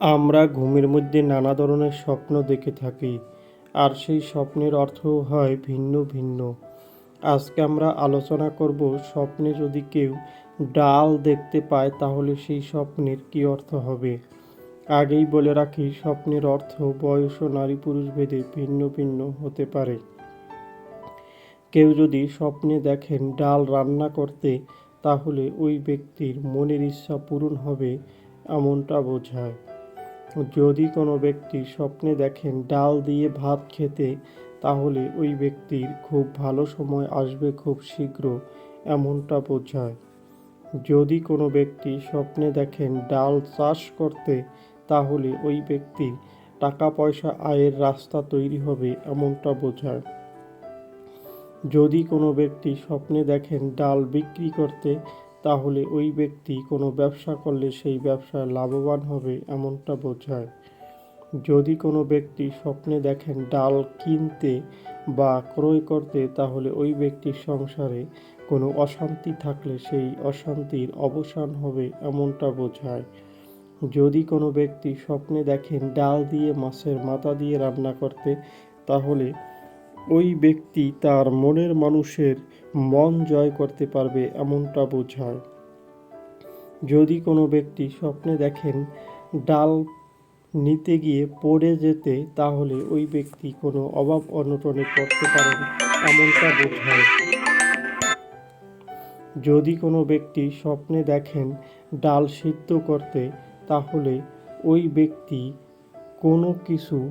আমরা ঘুমের মধ্যে নানা ধরনের স্বপ্ন দেখে থাকি, আর সেই স্বপ্নের অর্থও হয় ভিন্ন ভিন্ন। আজকে আমরা আলোচনা করব স্বপ্নে যদি কেউ ডাল দেখতে পায়, তাহলে সেই স্বপ্নের কী অর্থ হবে? আগেই বলে রাখি, স্বপ্নের অর্থ বয়স ও নারী পুরুষ ভেদে ভিন্ন ভিন্ন হতে পারে। কেউ যদি স্বপ্নে দেখেন ডাল রান্না করতে, তাহলে ওই ব্যক্তির মনের ইচ্ছা পূরণ হবে, এমনটা বোঝায়। যদি কোনো ব্যক্তি স্বপ্নে দেখেন ডাল দিয়ে ভাত খেতে, তাহলে ওই ব্যক্তির খুব ভালো সময় আসবে খুব শীঘ্র, এমনটা বোঝায়। যদি কোনো ব্যক্তি স্বপ্নে দেখেন ডাল চাষ করতে, তাহলে ওই ব্যক্তির টাকা পয়সা আয়ের রাস্তা তৈরি হবে, এমনটা বোঝায়। যদি কোনো ব্যক্তি স্বপ্নে দেখেন ডাল বিক্রি করতে তাহলে ওই ব্যক্তি কোনো ব্যবসা করলে সেই ব্যবসায় লাভবান হবে এমনটা বোঝায়। যদি কোনো ব্যক্তি স্বপ্নে দেখেন ডাল কিনতে বা ক্রয় করতে, তাহলে ওই ব্যক্তির সংসারে কোনো অশান্তি থাকলে সেই অশান্তির অবসান হবে এমনটা বোঝায়। যদি কোনো ব্যক্তি স্বপ্নে দেখেন ডাল দিয়ে, মাছের মাথা দিয়ে রান্না করতে, তাহলে ওই ব্যক্তি তার মনের মানুষের মন জয় করতে পারবে এমনটা বোঝায়। যদি কোনো ব্যক্তি স্বপ্নে দেখেন ডাল নিতে গিয়ে পড়ে যেতে, তাহলে ওই ব্যক্তি কোনো অভাব অনটনে পড়তে পারেন এমনটা বোঝায়। যদি কোনো ব্যক্তি স্বপ্নে দেখেন ডাল সিদ্ধ করতে, তাহলে ওই ব্যক্তি কোনো কিছু